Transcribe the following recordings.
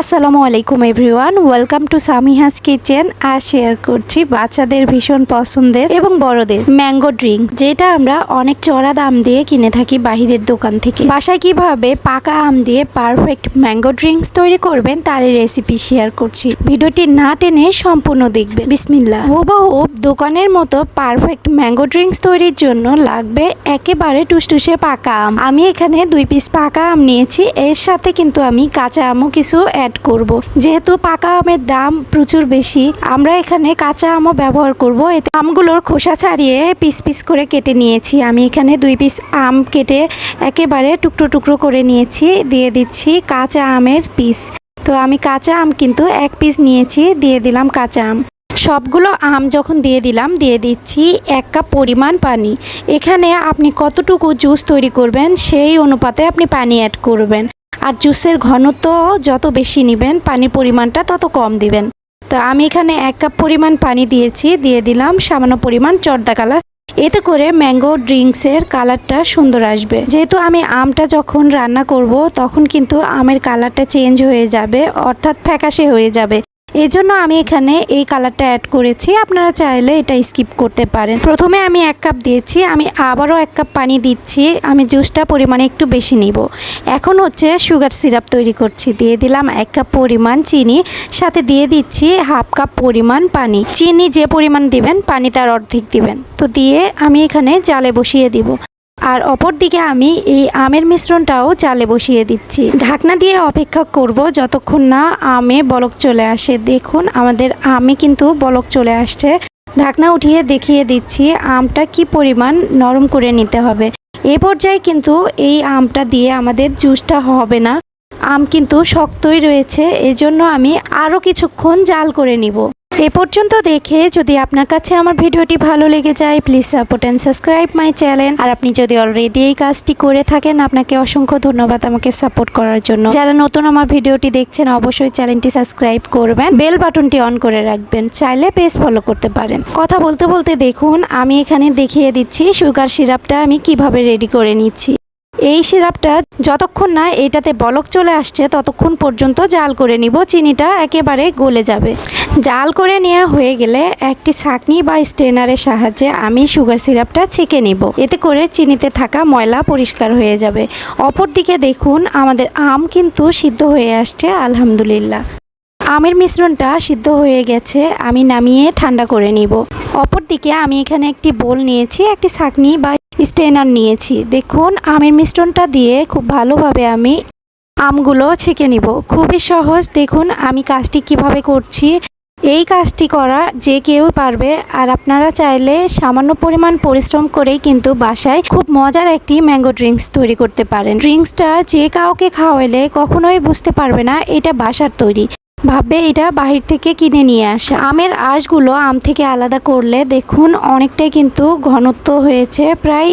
আসসালামু আলাইকুম everyone, welcome to Samiha's kitchen. R share করছি বাচ্চাদের ভীষণ পছন্দের এবং বড়দের ম্যাঙ্গো ড্রিঙ্ক, যেটা আমরা অনেক চড়া দাম দিয়ে কিনে থাকি বাহিরের দোকান থেকে। বাসায় কীভাবে পাকা আম দিয়ে পারফেক্ট ম্যাঙ্গো ড্রিঙ্কস তৈরি করবেন, তারই রেসিপি শেয়ার করছি। ভিডিওটি না টেনে সম্পূর্ণ দেখবেন। বিসমিল্লা হুবহুব দোকানের মতো পারফেক্ট ম্যাঙ্গো ড্রিঙ্কস তৈরির জন্য লাগবে একেবারে টুসটুসে পাকা আম। আমি এখানে দুই পিস পাকা আম নিয়েছি, এর সাথে কিন্তু আমি কাঁচা আমও কিছু অ্যাড করব। যেহেতু পাকা আমের দাম প্রচুর বেশি, আমরা এখানে কাঁচা আমও ব্যবহার করব। এতে আমগুলোর খোসা ছাড়িয়ে পিস পিস করে কেটে নিয়েছি। আমি এখানে দুই পিস আম কেটে একেবারে টুকরো টুকরো করে নিয়েছি, দিয়ে দিচ্ছি কাঁচা আমের পিস। তো আমি কাঁচা আম কিন্তু এক পিস নিয়েছি, দিয়ে দিলাম কাঁচা আম। সবগুলো আম যখন দিয়ে দিলাম, দিয়ে দিচ্ছি এক কাপ পরিমাণ পানি। এখানে আপনি কতটুকু জুস তৈরি করবেন, সেই অনুপাতে আপনি পানি অ্যাড করবেন। আর জুসের ঘনত্ব যত বেশি নেবেন, পানির পরিমাণটা তত কম দিবেন। তো আমি এখানে এক কাপ পরিমাণ পানি দিয়েছি, দিয়ে দিলাম সামান্য পরিমাণ চর্দা কালার। এতে করে ম্যাঙ্গো ড্রিঙ্কসের কালারটা সুন্দর আসবে। যেহেতু আমি আমটা যখন রান্না করব, তখন কিন্তু আমের কালারটা চেঞ্জ হয়ে যাবে, অর্থাৎ ফ্যাকাশে হয়ে যাবে। এজন্য আমি এখানে এই কালারটা অ্যাড করেছি। আপনারা চাইলে এটা স্কিপ করতে পারেন। প্রথমে আমি এক কাপ দিয়েছি, আমি আবারও এক কাপ পানি দিচ্ছি, আমি জুসটা পরিমাণে একটু বেশি নিব। এখন হচ্ছে সুগার সিরাপ তৈরি করছি, দিয়ে দিলাম এক কাপ পরিমাণ চিনি, সাথে দিয়ে দিচ্ছি হাফ কাপ পরিমাণ পানি। চিনি যে পরিমাণ দিবেন, পানি তার অর্ধেক দিবেন। তো দিয়ে আমি এখানে জালে বসিয়ে দিব। আর অপর দিকে আমি এই আমের মিশ্রণটাও চালে বসিয়ে দিচ্ছি। ঢাকনা দিয়ে অপেক্ষা করব যতক্ষণ না আমে বলক চলে আসে। দেখুন, আমাদের আমে কিন্তু বলক চলে আসছে। ঢাকনা উঠিয়ে দেখিয়ে দিচ্ছি আমটা কি পরিমাণ নরম করে নিতে হবে। এ পর্যায়ে কিন্তু এই আমটা দিয়ে আমাদের জুসটা হবে না। আম কিন্তু শক্তই রয়েছে, এজন্য আমি আরও কিছুক্ষণ জাল করে নিব। এ পর্যন্ত দেখে যদি আপনার কাছে আমার ভিডিওটি ভালো লেগে যায় please support and subscribe my channel আর আপনি যদি অলরেডি এই কাজটি করে থাকেন, আপনাকে অসংখ্য ধন্যবাদ আমাকে সাপোর্ট করার জন্য। যারা নতুন আমার ভিডিওটি দেখছেন, অবশ্যই চ্যানেলটি সাবস্ক্রাইব করবেন। বেল বাটনটি অন করে রাখবেন, চাইলে পেজ ফলো করতে পারেন। কথা বলতে বলতে দেখুন, আমি এখানে দেখিয়ে দিচ্ছি সুগার সিরাপটা আমি কীভাবে রেডি করে নিচ্ছি। এই সিরাপটা যতক্ষণ না এটাতে বলক চলে আসছে, ততক্ষণ পর্যন্ত জাল করে নিব, চিনিটা একেবারে গলে যাবে। জাল করে নেওয়া হয়ে গেলে একটি ছাঁকনি বা স্ট্রেনারের সাহায্যে আমি সুগার সিরাপটা ছেঁকে নিব। এতে করে চিনিতে থাকা ময়লা পরিষ্কার হয়ে যাবে। অপরদিকে দেখুন, আমাদের আম কিন্তু সিদ্ধ হয়ে আসছে, আলহামদুলিল্লাহ। আমের মিশ্রণটা সিদ্ধ হয়ে গেছে, আমি নামিয়ে ঠান্ডা করে নিব। অপরদিকে আমি এখানে একটি বোল নিয়েছি, একটি ছাঁকনি বা স্টেনার নিয়েছি। দেখুন, আমের মিশ্রণটা দিয়ে খুব ভালোভাবে আমি আমগুলো ছেঁকে নিব। খুবই সহজ। দেখুন, আমি কাজটি কীভাবে করছি। এই কাজটি করা যে কেউ পারবে, আর আপনারা চাইলে সামান্য পরিমাণ পরিশ্রম করেই কিন্তু বাসায় খুব মজার একটি ম্যাঙ্গো ড্রিঙ্কস তৈরি করতে পারেন। ড্রিঙ্কসটা যে কাউকে খাওয়াইলে কখনোই বুঝতে পারবে না, এটা বাসার তৈরি। ভাববে এটা বাহির থেকে কিনে নিয়ে আসা। আমের আঁশগুলো আম থেকে আলাদা করলে দেখুন অনেকটাই কিন্তু ঘনত্ব হয়েছে। প্রায়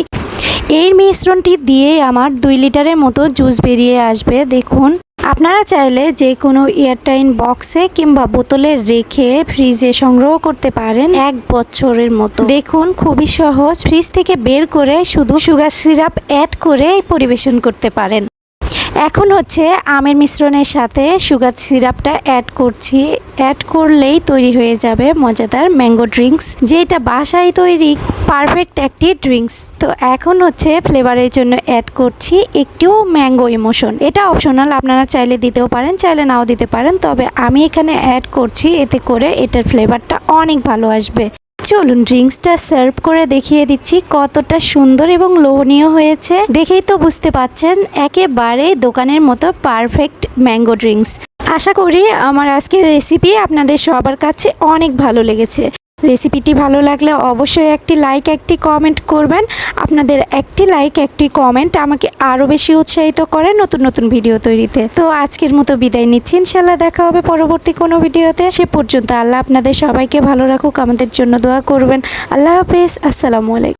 এই মিশ্রণটি দিয়ে আমার দুই লিটারের মতো জুস বেরিয়ে আসবে। দেখুন, আপনারা চাইলে যে কোনো এয়ারটাইন বক্সে কিংবা বোতলে রেখে ফ্রিজে সংগ্রহ করতে পারেন এক বছরের মতো। দেখুন, খুবই সহজ। ফ্রিজ থেকে বের করে শুধু সুগার সিরাপ অ্যাড করে পরিবেশন করতে পারেন। এখন হচ্ছে আমের মিশ্রণের সাথে সুগার সিরাপটা অ্যাড করছি। অ্যাড করলেই তৈরি হয়ে যাবে মজাদার ম্যাঙ্গো ড্রিঙ্কস যেটা বাসায় তৈরি পারফেক্ট একটি ড্রিঙ্কস তো এখন হচ্ছে ফ্লেভারের জন্য অ্যাড করছি একটু ম্যাঙ্গো ইমোশন এটা অপশনাল আপনারা চাইলে দিতেও পারেন, চাইলে নাও দিতে পারেন, তবে আমি এখানে অ্যাড করছি, এতে করে এটার ফ্লেভারটা অনেক ভালো আসবে। চলুন ড্রিঙ্কসটা সার্ভ করে দেখিয়ে দিচ্ছি কতটা সুন্দর এবং লোভনীয় হয়েছে। দেখেই তো বুঝতে পাচ্ছেন, একেবারে দোকানের মতো পারফেক্ট ম্যাঙ্গো ড্রিঙ্কস আশা করি আমার আজকের রেসিপি আপনাদের সবার কাছে অনেক ভালো লেগেছে। রেসিপিটি ভালো লাগলে অবশ্যই একটি লাইক, একটি কমেন্ট করবেন। আপনাদের একটি লাইক, একটি কমেন্ট আমাকে আরও বেশি উৎসাহিত করে নতুন নতুন ভিডিও তৈরিতে। তো আজকের মতো বিদায় নিচ্ছি। ইনশাল্লাহ দেখা হবে পরবর্তী কোনো ভিডিওতে। সে পর্যন্ত আল্লাহ আপনাদের সবাইকে ভালো রাখুক, আমাদের জন্য দোয়া করবেন। আল্লাহ হাফেজ। আসসালামু আলাইকুম।